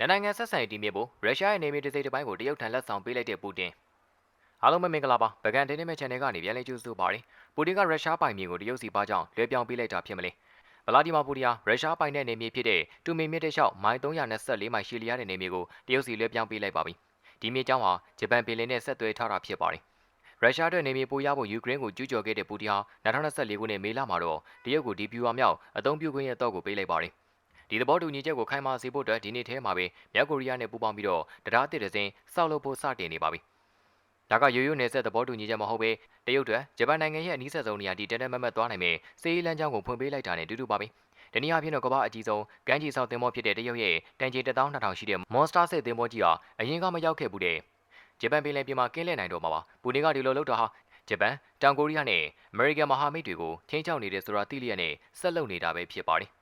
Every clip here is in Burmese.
နိုင်ငံဆက်ဆံရေးတည်မြဲဖို့ရုရှားရဲ့နေမြေတစ်စိတ်တစ်ပိုင်းကိုတရုတ်ထံလက်ဆောင်ပေးလိုက်တဲ့ပူတင်အားလုံးပဲမင်္ဂလာပါဗကန်တင်းနေမဲ့ channel ကနေပြန်လည်ကြိုဆိုပါရစေပူတင်ကရုရှားပိုင်မြေကိုတရုတ်စီပါကြောင့်လွှဲပြောင်းပေးလိုက်တာဖြစ်မလဲဗလာဒီမာပူတင်ဟာရုရှားပိုင်တဲ့နေမြေဖြစ်တဲ့တူမီမြစ်တစ်လျှောက်မိုင်324မိုင်ရှည်လျားတဲ့နေမြေကိုတရုတ်စီလွှဲပြောင်းပေးလိုက်ပါပြီဒီမြေကျောင်းဟာဂျပန်ပင်လယ်နဲ့ဆက်သွယ်ထားတာဖြစ်ပါတယ်ရုရှားအတွက်နေမြေပိုရဖို့ယူကရိန်းကိုကျူးကျော်ခဲ့တဲ့ပူတင်ဟာ2024ခုနှစ်မေလမှာတော့တရုတ်ကိုဒီပြူဟာမြောက်အသုံးပြုခွင့်ရဲ့တော့ကိုပေးလိုက်ပါတယ် ဒီသဘောတူညီချက်ကိုခိုင်မာစေဖို့အတွက်ဒီနေ့ထဲမှာပဲမြောက်ကိုရီးယားနဲ့ပူးပေါင်းပြီးတော့တရားတစ်တစ်စင်းစောက်လုပ်ဖို့စတင်နေပါပြီ။ဒါကရိုးရိုးနယ်ဆက်သဘောတူညီချက်မဟုတ်ပဲတရုတ်အတွက်ဂျပန်နိုင်ငံရဲ့အနည်းဆက်ဆုံးနေရာဒီတဲတဲမက်မက်သွားနိုင်မယ်စေးရီလန်းချောင်းကိုဖွင့်ပေးလိုက်တာနဲ့တူတူပါပဲ။ဒီနေ့အဖြစ်တော့ကမ္ဘာအကြီးဆုံးကမ်းခြေဆောက်သင်္ဘောဖြစ်တဲ့တရုတ်ရဲ့တန်ကြီး12000ရှိတဲ့ Monster စစ်သင်္ဘောကြီးဟာအရင်ကမရောက်ခဲ့ဘူးတဲ့ဂျပန်ပင်လယ်ပြင်မှာကင်းလှည့်နိုင်တော့မှာပါ။ပူနေကဒီလိုလုပ်တာဟာဂျပန်တောင်ကိုရီးယားနဲ့အမေရိကန်မဟာမိတ်တွေကိုချင်းချောက်နေတဲ့ဆိုတာသိလျက်နဲ့ဆက်လုပ်နေတာပဲဖြစ်ပါတယ်။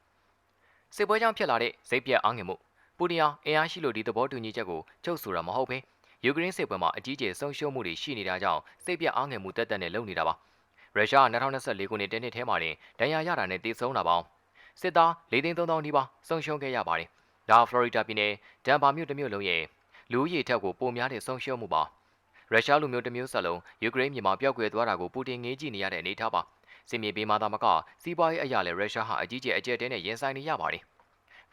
စစ်ပွဲကြောင့်ဖြစ်လာတဲ့စိတ်ပြက်အားငယ်မှုပူတင်ဟာအင်အားရှိလို့ဒီသဘောတူညီချက်ကိုချုပ်ဆိုတာမဟုတ်ဘဲယူကရိန်းစစ်ပွဲမှာအကြီးကျယ်ဆုံးရှုံးမှုတွေရှိနေတာကြောင့်စိတ်ပြက်အားငယ်မှုတက်တက်နဲ့လုပ်နေတာပါရုရှားက2024ခုနှစ်တနှစ်ထဲမှာတင်ဒဏ်ရာရတာနဲ့တည်ဆုံတာပေါင်းစစ်သား၄သိန်း3000နီးပါးဆုံးရှုံးခဲ့ရပါတယ်ဒါဖလော်ရီဒါပြည်နယ်ဒန်ဘာမြို့တစ်မြို့လုံးရဲ့လူဦးရေထက်ကိုပိုများတဲ့ဆုံးရှုံးမှုပါရုရှားလူမျိုးတစ်မျိုးစလုံးယူကရိန်းမြေမှာပျောက်ကွယ်သွားတာကိုပူတင်ငေးကြည့်နေရတဲ့အနေအထားပါ စစ်မြေပြင်မှာသာမကစီးပွားရေးအရာလည်းရုရှားဟာအကြီးကျယ်အကျယ်တဲနဲ့ရင်ဆိုင်နေရပါတယ်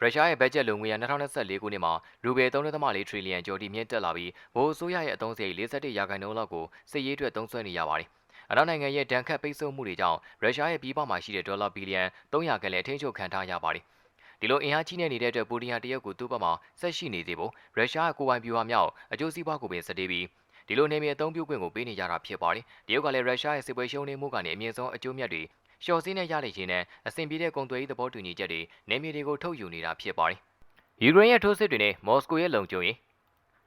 ရုရှားရဲ့ဘတ်ဂျက်လုံငွေရ2024ခုနှစ်မှာရူဘယ်3.4ထရီလီယံကျော်တိမြင့်တက်လာပြီးဗဟိုအစိုးရရဲ့အသုံးစရိတ်47ရာခိုင်နှုန်းလောက်ကိုစစ်ရေးအတွက်သုံးစွဲနေရပါတယ်။အနောက်နိုင်ငံရဲ့ဒဏ်ခတ်ပိတ်ဆို့မှုတွေကြောင့်ရုရှားရဲ့ပြည်ပမှာရှိတဲ့ဒေါ်လာဘီလီယံ300ခန့်လည်းထိန်းချုပ်ခံထားရပါတယ်။ဒီလိုအင်အားကြီးနေနေတဲ့အတွက်ပူတင်ဟာတရုတ်ကိုသူ့ဘက်မှာဆက်ရှိနေသေးဖို့ရုရှားကကိုပိုင်ပြူဟာမြောက်အကျိုးစီးပွားကိုပင်စတေးပြီး ဒီလိုနေမြေအသုံးပြုခွင့်ကိုပေးနေကြတာဖြစ်ပါတယ်။တရုတ်ကလည်းရုရှားရဲ့စစ်ပွဲရှုံးနေမှုကနေအမြင့်ဆုံးအကျိုးမြတ်တွေလျှော်စည်းနဲ့ရတဲ့ရင်းနဲ့အဆင်ပြေတဲ့ကုန်သွယ်ရေးသဘောတူညီချက်တွေနေမြေတွေကိုထုတ်ယူနေတာဖြစ်ပါတယ်။ယူကရိန်းရဲ့ထိုးစစ်တွေနဲ့မော်စကိုရဲ့လုံခြုံရေး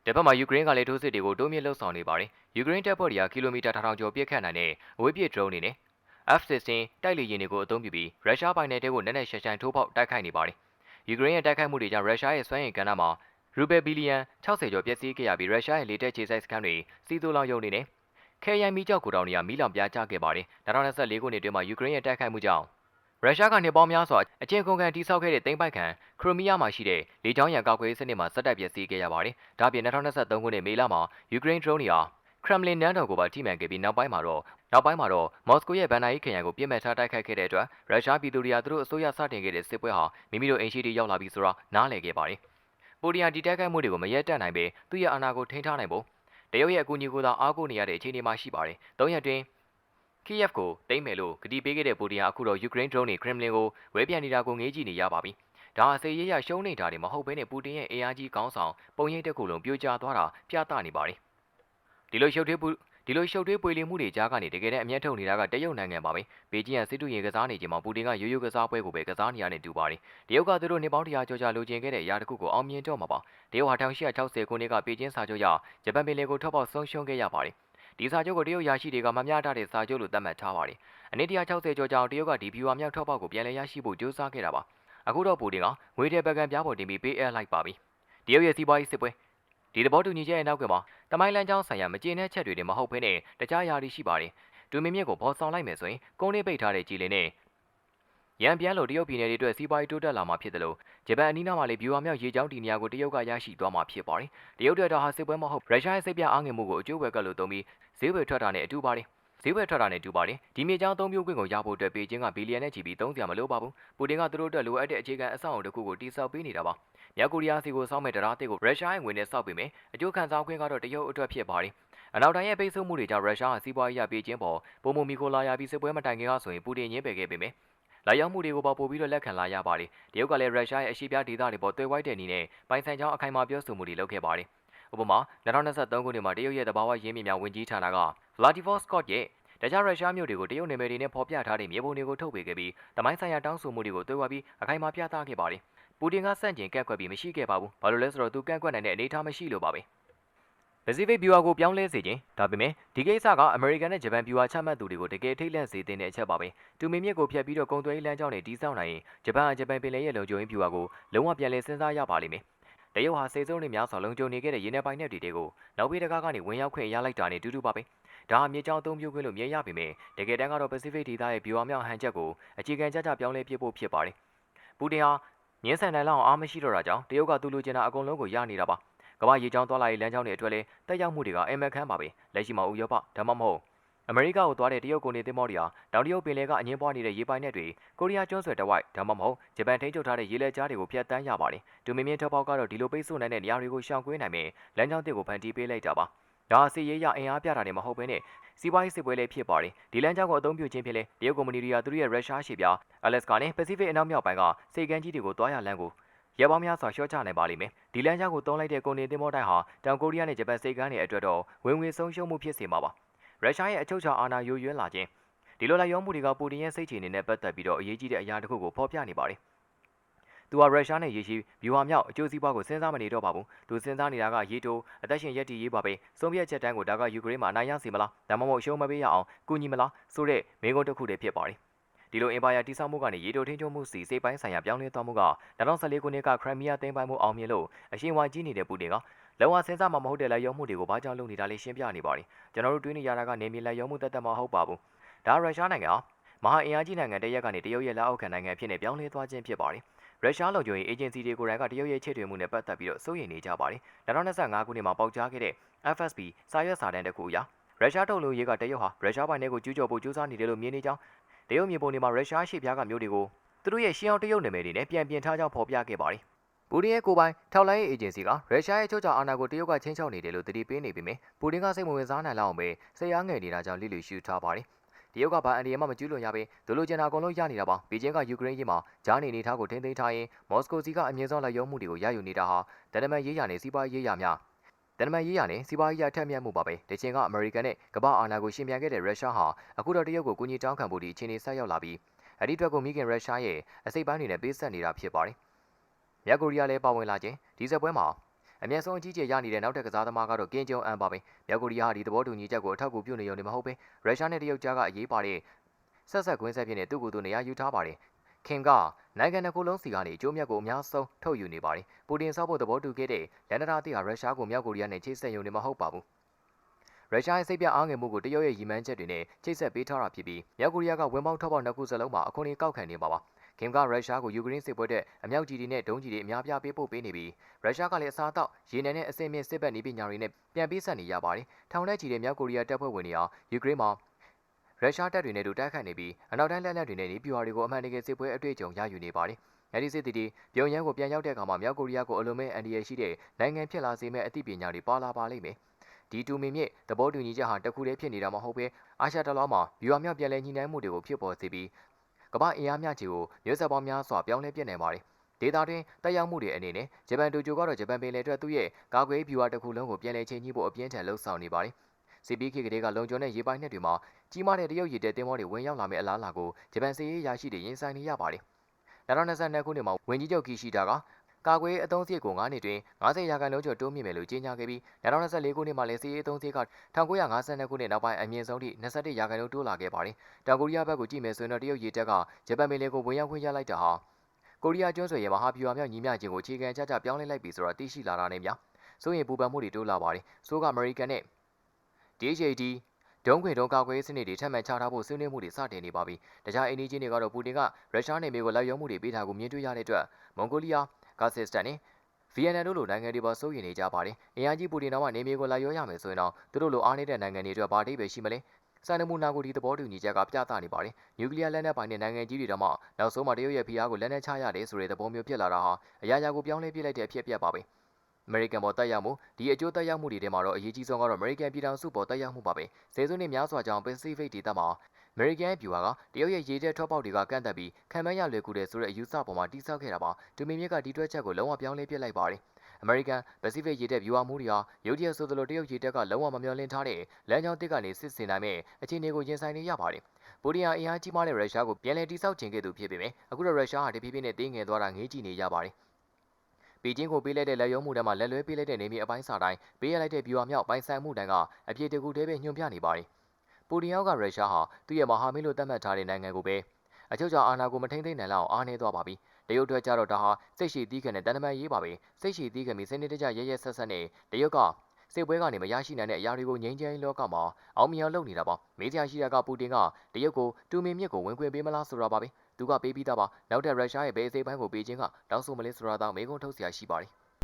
တစ်ဖက်မှာယူကရိန်းကလည်းထိုးစစ်တွေကိုတိုးမြင့်လှုပ်ဆောင်နေပါတယ်။ယူကရိန်းတပ်ဖွဲ့တွေကကီလိုမီတာ1000ကျော်ပြည့်ခတ်နိုင်တဲ့အဝေးပြေဒရုန်းတွေနဲ့ F-16 တိုက်လေယာဉ်တွေကိုအသုံးပြုပြီးရုရှားပိုင်နယ်တဲကိုနက်နက်ရှန်ရှန်ထိုးပေါက်တိုက်ခိုက်နေပါတယ်။ယူကရိန်းရဲ့တိုက်ခိုက်မှုတွေကြောင့်ရုရှားရဲ့စွမ်းအင်ကဏ္ဍမှာ ရူဘယ်ဘီလီယံ60ကျော်ပျက်စီးခဲ့ရပြီးရုရှားရဲ့လေတပ်ခြေစိုက်စခန်းတွေစီးသိုးလောင်ရုံတွေနဲ့ခဲယမ်းမီးကျောက်ကိုတောင်တွေကမီးလောင်ပြားကျခဲ့ပါတယ်။2024ခုနှစ်တွင်မှာယူကရိန်းရဲ့တိုက်ခိုက်မှုကြောင့်ရုရှားကနှစ်ပေါင်းများစွာအကျဉ်းကုန်ကန်တိစောက်ခဲ့တဲ့တိမ့်ပိုက်ခံခရိုမီးယားမှာရှိတဲ့လေကြောင်းရန်ကောက်ခွဲစနစ်မှာစက်တိုက်ပျက်စီးခဲ့ရပါတယ်။ဒါ့အပြင်2023ခုနှစ်မေလမှာယူကရိန်း drone တွေဟာခရမ်လင်နန်းတော်ကိုပါထိမှန်ခဲ့ပြီးနောက်ပိုင်းမှာတော့နောက်ပိုင်းမှာတော့မော်စကိုရဲ့ဗန်နာယီခရိုင်ကိုပြစ်မှတ်ထားတိုက်ခိုက်ခဲ့တဲ့အတွက်ရုရှားပြည်သူတွေကသူတို့အစိုးရစတင်ခဲ့တဲ့စစ်ပွဲဟာမိမိတို့အိမ်ရှိတီရောက်လာပြီးဆိုတာနားလည်ခဲ့ပါတယ်။ ပိုဒီယာဒီတိုက်ခိုက်မှုတွေကိုမရက်တက်နိုင်ပေသူ့ရဲ့အာဏာကိုထိန်းထားနိုင်ဖို့တရုတ်ရဲ့အကူအညီကိုသာအားကိုးနေရတဲ့အခြေအနေမှာရှိပါတယ်။၃ရက်တွင်ကီယက်ကိုတိမ့်မယ်လို့ကတိပေးခဲ့တဲ့ပူတင်ဟာအခုတော့ယူကရိန်း drone တွေခရမ်လင်ကိုဝဲပြန်နေတာကိုငေးကြည့်နေရပါပြီ။ဒါဟာစေရေးရရှုံးနေတာတွေမဟုတ်ဘဲနဲ့ပူတင်ရဲ့အေအားကြီးခေါင်းဆောင်ပုံရိပ်တစ်ခုလုံးပြိုကျသွားတာပြသနေပါတယ်။ဒီလိုရှုပ်ထွေးပူ ဒီလိုရှုပ်ထွေးပွေလီမှုတွေကြားကနေတကယ်တမ်းအမျက်ထုတ်နေတာကတရုတ်နိုင်ငံပါပဲ။ဘေကျင်းကစစ်တူရင်ကစားနေချိန်မှာပူတင်ကရိုးရိုးကစားပွဲကိုပဲကစားနေရတဲ့တူပါတယ်။တရုတ်ကသူတို့နှစ်ပေါင်းတရာကျော်ကြာလိုချင်ခဲ့တဲ့အရာတစ်ခုကိုအောင်မြင်တော့မှာပါ။တရုတ်ဟာ1860ခုနှစ်ကဘေကျင်းစာချုပ်ရဂျပန်ပင်လယ်ကိုထောက်ပေါက်ဆုံးရှုံးခဲ့ရပါတယ်။ဒီစာချုပ်ကိုတရုတ်ရရှိတွေကမမျှတတဲ့စာချုပ်လို့သတ်မှတ်ထားပါတယ်။အနည်း160ကျော်ကြာတရုတ်ကဒီဗျူဟာမြောက်ထောက်ပေါက်ကိုပြန်လည်ရရှိဖို့ကြိုးစားခဲ့တာပါ။အခုတော့ပူတင်ကငွေတဲ့ပကံပြားပေါ်တင်ပြီးပေးအပ်လိုက်ပါပြီ။တရုတ်ရဲ့စီးပွားရေးစစ်ပွဲ ဒီသဘောတူညီချက်ရဲ့နောက်ကမှာတမိုင်းလန်းကျောင်းဆိုင်ရာမကျေနပ်ချက်တွေတင်မဟုတ်ဘဲနဲ့တခြားယာတွေရှိပါတယ်။ဒူမင်းမြစ်ကိုပေါ်ဆောင်လိုက်မယ်ဆိုရင်ကုန်းလေးပိတ်ထားတဲ့ကြည်လင်နဲ့ရန်ပြန်လို့တရုတ်ပြည်နယ်တွေအတွက်စီးပွားရေးတိုးတက်လာမှာဖြစ်တယ်လို့ဂျပန်အနီးနားမှာလည်းဗျူဟာမြောက်ရေကြောင်းဒီနေရာကိုတရုတ်ကရရှိသွားမှာဖြစ်ပါတယ်။တရုတ်တွေတော့ဟာစစ်ပွဲမဟုတ်ရုရှားရဲ့စိတ်ပြအားငယ်မှုကိုအကျိုးဝယ်ကလို့သုံးပြီးဈေးဝယ်ထွက်တာနဲ့အတူပါတယ်။ဈေးဝယ်ထွက်တာနဲ့တူပါတယ်။ဒီမြေကြောင်းအသုံးပြုခွင့်ကိုရဖို့အတွက်ပေကျင်းကဘီလီယံနဲ့ချီပြီးသုံးစရာမလိုပါဘူး။ပူတင်ကသူတို့အတွက်လိုအပ်တဲ့အခြေခံအဆောက်အအုံတစ်ခုကိုတိစောက်ပေးနေတာပါ။ မြောက်ကိုရီးယားစီကိုစောက်မဲ့တရားတစ်ကိုရုရှားရဲ့ငွေနဲ့စောက်ပေးမယ်။အကျိုးခံစားခွင့်ကတော့တရုတ်အတွက်ဖြစ်ပါတယ်။အနောက်တိုင်းရဲ့ပိတ်ဆို့မှုတွေကြောင့်ရုရှားကစီးပွားရေးရပေကျင်းပေါ်ပုံမမီကိုလာရပြီးစစ်ပွဲမတိုင်ခင်ကဆိုရင်ပူတင်ညင်းပယ်ခဲ့ပေမယ့်လာရောက်မှုတွေကိုပေါ်ပို့ပြီးတော့လက်ခံလာရပါတယ်။တရုတ်ကလည်းရုရှားရဲ့အရှိပြဒေသတွေပေါ်တွဲဝိုက်တဲ့နည်းနဲ့ပိုင်ဆိုင်ကြောင်းအခိုင်အမာပြောဆိုမှုတွေလုပ်ခဲ့ပါတယ်။ဥပမာ2023ခုနှစ်မှာတရုတ်ရဲ့တဘာဝရင်းမြစ်များဝင်ကြီးဌာနက Vladivostok ရဲ့တခြားရုရှားမြို့တွေကိုတရုတ်နယ်မြေတွေနဲ့ဖော်ပြထားတဲ့မြေပုံတွေကိုထုတ်ပေးခဲ့ပြီးတမိုင်းဆိုင်ရာတောင်းဆိုမှုတွေကိုတွဲဝပြီးအခိုင်အမာပြသခဲ့ပါတယ်။ ပူတင်ကစန့်ကျင်ကန့်ကွက်ပြီးမရှိခဲ့ပါဘူး။ဘာလို့လဲဆိုတော့သူကန့်ကွက်နိုင်တဲ့အနေအထားမရှိလို့ပါပဲ။ Pacific Viewer ကိုပြောင်းလဲစေခြင်းဒါပေမဲ့ဒီကိစ္စကအမေရိကန်နဲ့ဂျပန် viewer ချမှတ်သူတွေကိုတကယ်ထိတ်လန့်စေတဲ့အချက်ပါပဲတူမီမြစ်ကိုဖျက်ပြီးတော့ကုံသွေးလမ်းကြောင်းနဲ့တီးဆောက်နိုင်ရင်ဂျပန်ဂျပန်ပင်လယ်ရဲ့လုံခြုံရေး viewer ကိုလုံးဝပြန်လည်စဉ်းစားရပါလိမ့်မယ်တရုတ်ဟာစေစုံတွေများစွာလုံခြုံနေခဲ့တဲ့ရင်းနှီးပိုင်နယ်တွေကိုနောက်ဘေးတကားကနေဝင်ရောက်ခွင့်ရလိုက်တာနဲ့တူတူပါပဲဒါဟာမြေကြောင်းအသုံးပြုခွင့်လို့မြင်ရပေမဲ့တကယ်တမ်းကတော့ Pacific ဒေသရဲ့ viewer မြောက်ဟန်ချက်ကိုအခြေခံကြကြပြောင်းလဲပြဖို့ဖြစ်ပါတယ်ပူတင်ဟာ ငင်းဆန်နိုင်လောက်အောင်အားမရှိတော့တာကြောင့်တရုတ်ကသူလူကျင်တာအကုန်လုံးကိုရနေတာပါကမ္ဘာရေချောင်းသွားလာရေးလမ်းကြောင်းတွေအတွက်လည်းတက်ရောက်မှုတွေကအင်မခန်းပါပဲလက်ရှိမှာဥရောပဒါမှမဟုတ်အမေရိကကိုသွားတဲ့တရုတ်ကုန်နေသင်းမောတွေဟာတောင်တရုတ်ပင်လယ်ကအငင်းပွားနေတဲ့ရေပိုင်နက်တွေကိုရီးယားကျွန်းဆွယ်တဝိုက်ဒါမှမဟုတ်ဂျပန်ထိန်းချုပ်ထားတဲ့ရေလက်ကြားတွေကိုဖျက်ဆီးရပါတယ်ဒူမင်းမြင့်ထောက်ပေါက်ကတော့ဒီလိုပိတ်ဆို့နိုင်တဲ့နေရာတွေကိုရှောင်ကွင်းနိုင်မယ်လမ်းကြောင်းတစ်ကိုဖန်တီးပေးလိုက်တာပါဒါအစီရေးရအင်အားပြတာတွေမဟုတ်ဘဲနဲ့ စီးပွားရေးစစ်ပွဲလေးဖြစ်ပါတယ်ဒီလမ်းကြောင်းကိုအသုံးပြုခြင်းဖြင့်လေတရုတ်ကုမ္ပဏီတွေကသူတို့ရဲ့ရုရှားရှေ့ပြားအလက်စကာနဲ့ပစိဖိတ်အနောက်မြောက်ပိုင်းကစေကမ်းကြီးတွေကိုတွားရလမ်းကိုရပေါင်းများစွာရှော့ချနိုင်ပါလိမ့်မယ်ဒီလမ်းကြောင်းကိုတုံးလိုက်တဲ့ကုန်နေသင်းမောတိုက်ဟာတောင်ကိုရီးယားနဲ့ဂျပန်စေကမ်းတွေအတွက်တော့ဝင်ငွေဆုံးရှုံးမှုဖြစ်စေမှာပါရုရှားရဲ့အချုပ်အခြာအာဏာယိုယွင်းလာခြင်းဒီလိုလိုက်ရောမှုတွေကပူတင်ရဲ့စိတ်ချနေနဲ့ပတ်သက်ပြီးတော့အရေးကြီးတဲ့အရာတစ်ခုကိုဖော်ပြနေပါတယ် သူဟာရုရှားနဲ့ရေရှည်ဗျူဟာမြောက်အကျိုးစီးပွားကိုစဉ်းစားမနေတော့ပါဘူးသူစဉ်းစားနေတာကရေတိုအသက်ရှင်ရက်တည်ရေးပါပဲဆုံးဖြတ်ချက်တန်းကိုဒါကယူကရိန်းမှာအနိုင်ရစီမလားဒါမှမဟုတ်ရှုံးမပေးရအောင်ကူညီမလားဆိုတဲ့မိကုန်းတစ်ခုတည်းဖြစ်ပါတယ်ဒီလိုအင်ပါယာတိစောက်မှုကနေရေတိုထင်းချုံမှုစီစိတ်ပိုင်းဆိုင်ရာပြောင်းလဲသွားမှုက2014ခုနှစ်ကခရိုင်မီးယားသိမ်းပိုက်မှုအောင်မြင်လို့အရှင်ဝါကြီးနေတဲ့ပူတင်ကလောကစဉ်းစားမှမဟုတ်တဲ့လက်ရုံမှုတွေကိုဘာကြောင့်လုပ်နေတာလဲရှင်းပြနေပါတယ်ကျွန်တော်တို့တွေးနေရတာကနေမြေလက်ရုံမှုတသက်မဟုတ်ပါဘူးဒါရုရှားနိုင်ငံဟာမဟာအင်အားကြီးနိုင်ငံတရက်ကနေတရုတ်ရဲ့လက်အောက်ခံနိုင်ငံဖြစ်နေပြောင်းလဲသွားခြင်းဖြစ်ပါတယ် ရုရှားလုံခြုံရေးအေဂျင်စီတွေကိုယ်တိုင်ကတရုတ်ရဲ့ချစ်ထွေမှုနဲ့ပတ်သက်ပြီးတော့စိုးရိမ်နေကြပါတယ်2025ခုနှစ်မှာပေါက်ကြားခဲ့တဲ့ FSB စာရွက်စာတမ်းတစ်ခုအရရုရှားထုတ်လုပ်ရေးကတရုတ်ဟာရုရှားပိုင်းတွေကိုကျူးကျော်ဖို့ကြိုးစားနေတယ်လို့မြင်နေကြောင်းတရုတ်မြေပုံတွေမှာရုရှားရှေ့ပြားကမျိုးတွေကိုသူတို့ရဲ့ရှင်းအောင်တရုတ်နာမည်တွေနဲ့ပြန်ပြင်ထားကြောင်းဖော်ပြခဲ့ပါတယ်ပူတင်ရဲ့ကိုပိုင်ထောက်လိုင်းရေးအေဂျင်စီကရုရှားရဲ့ချုပ်ချာအာဏာကိုတရုတ်ကချင်းချောက်နေတယ်လို့တတိပေးနေပေမဲ့ပူတင်ကစိတ်မဝင်စားနိုင်လောက်အောင်ပဲစိတ်အားငယ်နေတာကြောင့်လိလူရှူထားပါတယ် တရုတ်ကဘာအန်ဒီယမ်မှမကျူးလွန်ရပဲဒလိုချင်တာအကုန်လုံးရနေတာပါဘီကျင်းကယူကရိန်းရေးမှာဂျားနေနေထားကိုထိန်းသိမ်းထားရင်မော်စကိုစီကအမြင့်ဆုံးလက်ရုံးမှုတွေကိုရယူနေတာဟာဒနမန်ရေးရနဲ့စီးပွားရေးရများဒနမန်ရေးရနဲ့စီးပွားရေးရထက်မြက်မှုပါပဲတချင်ကအမေရိကန်နဲ့ကမ္ဘာအာဏာကိုရှင်ပြန်ခဲ့တဲ့ရုရှားဟာအခုတော့တရုတ်ကိုကူညီတောင်းခံဖို့ဒီအခြေအနေဆက်ရောက်လာပြီးအဲ့ဒီအတွက်ကိုမိခင်ရုရှားရဲ့အစိပ်ပိုင်းတွေနဲ့ပေးဆက်နေတာဖြစ်ပါတယ်။မြောက်ကိုရီးယားလည်းပါဝင်လာခြင်းဒီဇက်ပွဲမှာ အမျက်ဆုံးအကြီးကျယ်ရနေတဲ့နောက်ထပ်ကစားသမားကတော့ကင်းကျုံအန်ပါပဲ။မြောက်ကိုရီးယားဒီသဘောတူညီချက်ကိုအထောက်အကူပြုနေရုံနဲ့မဟုတ်ပဲရုရှားနဲ့တရုတ်ကြားကအရေးပါတဲ့ဆက်ဆက်ကွင်းဆက်ဖြစ်နေသူ့ကိုယ်သူနေရာယူထားပါတယ်။ခင်ကနိုင်ငံတစ်ခုလုံးစီကနေအကျိုးမြတ်ကိုအများဆုံးထုတ်ယူနေပါတယ်။ပူတင်ဆောက်ဖို့သဘောတူခဲ့တဲ့လန်ဒရာတီဟာရုရှားကိုမြောက်ကိုရီးယားနဲ့ချိတ်ဆက်ရုံနဲ့မဟုတ်ပါဘူး။ရုရှားရဲ့စိတ်ပြအားငယ်မှုကိုတရုတ်ရဲ့ရည်မှန်းချက်တွေနဲ့ချိတ်ဆက်ပေးထားတာဖြစ်ပြီးမြောက်ကိုရီးယားကဝင်ပေါက်ထောက်ပေါက်နှစ်ခုစလုံးမှာအခွန်ကြီးကောက်ခံနေပါပါ။ ခင်ကရုရှားကိုယူကရိန်းစစ်ပွဲတဲ့အမြောက်ကြီးတွေနဲ့ဒုံးကြီးတွေအများပြားပေးပို့ပေးနေပြီးရုရှားကလည်းအစားအသောက်ရေနံနဲ့အစင်မြင့်စစ်ဘက်နည်းပညာတွေနဲ့ပြန်ပေးဆက်နေရပါတယ်။ထောင်ထဲချီတဲ့မြောက်ကိုရီးယားတပ်ဖွဲ့ဝင်တွေဟာယူကရိန်းမှာရုရှားတပ်တွေနဲ့တူတိုက်ခိုက်နေပြီးအနောက်တိုင်းလက်လက်တွေနဲ့နေပြူဟာတွေကိုအမှန်တကယ်စစ်ပွဲအတွေ့အကြုံရယူနေပါတယ်။အဲဒီစစ်တီတီပြုံရန်ကိုပြန်ရောက်တဲ့အခါမှာမြောက်ကိုရီးယားကိုအလုံးမဲအန်ဒီရရှိတဲ့နိုင်ငံဖြစ်လာစေမဲ့အသိပညာတွေပါလာပါလိမ့်မယ်။ဒီတူမီမြင့်သဘောတူညီချက်ဟာတခုတည်းဖြစ်နေတာမဟုတ်ဘဲအာရှတလောမှာဗျူဟာမြောက်ပြန်လည်ညှိနှိုင်းမှုတွေကိုဖြစ်ပေါ်စေပြီး ကမ္ဘာအင်အားများချီကိုမျိုးဆက်ပေါင်းများစွာပြောင်းလဲပြစ်နေပါတယ်ဒေတာတွင်တက်ရောက်မှုတွေအနေနဲ့ဂျပန်တိုကျိုကတော့ဂျပန်ပင်လယ်အတွက်သူ့ရဲ့ကာကွယ်ဗျူဟာတစ်ခုလုံးကိုပြန်လည်ချိန်ညှိဖို့အပြင်းထန်လှုံ့ဆော်နေပါတယ်စီပီခေကလေးကလုံခြုံတဲ့ရေပိုင်နက်တွေမှာကြီးမားတဲ့တရုတ်ရေတပ်တင်မောတွေဝင်ရောက်လာမယ့်အလားအလာကိုဂျပန်စစ်ရေးရရှိတွေရင်ဆိုင်နေရပါတယ်။2022ခုနှစ်မှာဝင်ကြီးချုပ်ကီရှိတာက ကာကွယ်အသုံးစရိတ်ကို9နှစ်တွင်90ရာခိုင်နှုန်းကျော်တိုးမြင့်မယ်လို့ကြေညာခဲ့ပြီး2024ခုနှစ်မှာလည်းစီးရေးအသုံးစရိတ်က1952ခုနှစ်နောက်ပိုင်းအမြင့်ဆုံးထိ21ရာခိုင်နှုန်းတိုးလာခဲ့ပါတယ်။တောင်ကိုရီးယားဘက်ကိုကြည့်မယ်ဆိုရင်တော့တရုတ်ရေတပ်ကဂျပန်ပင်လယ်ကိုဝင်ရောက်ခွင့်ရလိုက်တာဟာကိုရီးယားကျွန်းဆွယ်ရဲ့မဟာဗျူဟာမြောက်ညီမျှခြင်းကိုအခြေခံချချပြောင်းလဲလိုက်ပြီဆိုတာသိရှိလာတာနဲ့များစိုးရင်ပူပန်မှုတွေတိုးလာပါတယ်။ဆိုးကအမေရိကန်နဲ့ DHAD ဒုံးခွေဒုံးကာကွယ်စနစ်တွေထပ်မံချထားဖို့ဆွေးနွေးမှုတွေစတင်နေပါပြီ။တခြားအိန္ဒိယတွေကတော့ပူတင်ကရုရှားနယ်မြေကိုလိုက်ရုံမှုတွေပေးတာကိုမြင်တွေ့ရတဲ့အတွက်မွန်ဂိုလီးယား ကာစစ်စတန်နဲ့ဗီယက်နမ်တို့လိုနိုင်ငံတွေပါစိုးရိမ်နေကြပါတယ်။အင်အားကြီးပူတင်တော်မှနေမြေကိုလာရောရမယ်ဆိုရင်တော့သူတို့လိုအားနေတဲ့နိုင်ငံတွေအတွက်ဘာတိပဲရှိမလဲ။စံနမူနာကိုဒီသဘောတူညီချက်ကပြသနေပါတယ်။နျူကလ িয়ার လက်နက်ပိုင်တဲ့နိုင်ငံကြီးတွေတော့မှနောက်ဆုံးမှာတရုတ်ရဲ့ဖိအားကိုလက်နက်ချရတယ်ဆိုတဲ့သဘောမျိုးဖြစ်လာတာဟာအရာရာကိုပြောင်းလဲပြစ်လိုက်တဲ့အဖြစ်အပျက်ပါပဲ။အမေရိကန်ပေါ်တက်ရောက်မှုဒီအကျိုးတက်ရောက်မှုတွေထဲမှာတော့အရေးကြီးဆုံးကတော့အမေရိကန်ပြည်ထောင်စုပေါ်တက်ရောက်မှုပါပဲ။ဆယ်စုနှစ်များစွာကြောင့်ပစိဖိတ်ဒေသမှာ အမေရိကန်ရဲ့ဗျူဟာကတရုတ်ရဲ့ရေတပ်ထွက်ပေါက်တွေကကန့်သက်ပြီးခံမရလွယ်ကူတယ်ဆိုတဲ့အယူဆပေါ်မှာတိစောက်ခဲ့တာပါ။တူမီမြစ်ကဒီတွက်ချက်ကိုလုံးဝပြောင်းလဲပြစ်လိုက်ပါတယ်။အမေရိကန်ပစိဖိတ်ရေတပ်ဗျူဟာမှုတွေဟာရုတ်တရက်ဆိုသလိုတရုတ်ရေတပ်ကလုံးဝမမျှော်လင့်ထားတဲ့လမ်းကြောင်းတစ်ကနေစစ်ဆင်နိုင်မဲ့အခြေအနေကိုရင်ဆိုင်နေရပါတယ်။ပူတင်ဟာအင်အားကြီးမားတဲ့ရုရှားကိုပြန်လည်တိစောက်ခြင်းကဲ့သို့ဖြစ်ပေမဲ့အခုတော့ရုရှားဟာတဖြည်းဖြည်းနဲ့တင်းငယ်သွားတာငေးကြည့်နေရပါတယ်။ပီကျင်းကိုပေးလိုက်တဲ့လက်ရုံးမှုတန်းမှာလက်လွဲပေးလိုက်တဲ့နေမြေအပိုင်းစာတိုင်းပေးရလိုက်တဲ့ဗျူဟာမြောက်ပိုင်ဆိုင်မှုတန်းကအပြည့်တကူတည်းပဲညွှန်ပြနေပါတယ်။ ပူတင်ယောက်ကရုရှားဟာသူ့ရဲ့မဟာမိတ်လို့သတ်မှတ်ထားတဲ့နိုင်ငံကိုပဲအချုပ်ချာအာဏာကိုမထိန်သိမ်းနိုင်လောက်အားနည်းသွားပါပြီတရုတ်အတွက်ကြတော့ဒါဟာစိတ်ရှိသီးခံတဲ့တန်တမန်ရေးပါပဲစိတ်ရှိသီးခံပြီးစနစ်တကျရဲရဲဆက်ဆက်နဲ့တရုတ်ကစစ်ပွဲကနေမရရှိနိုင်တဲ့အရာတွေကိုငြိမ်းချမ်းလောကမှာအောင်မြင်အောင်လုပ်နေတာပါမေးစရာရှိတာကပူတင်ကတရုတ်ကိုတူမင်မြစ်ကိုဝင်ခွင့်ပေးမလားဆိုတာပါပဲသူကပေးပြီးသားပါနောက်ထပ်ရုရှားရဲ့ဘယ်အစိပ်ပိုင်းကိုပေးခြင်းကတောင်းဆိုမလဲဆိုတာတော့မေးခွန်းထုတ်စရာရှိပါတယ်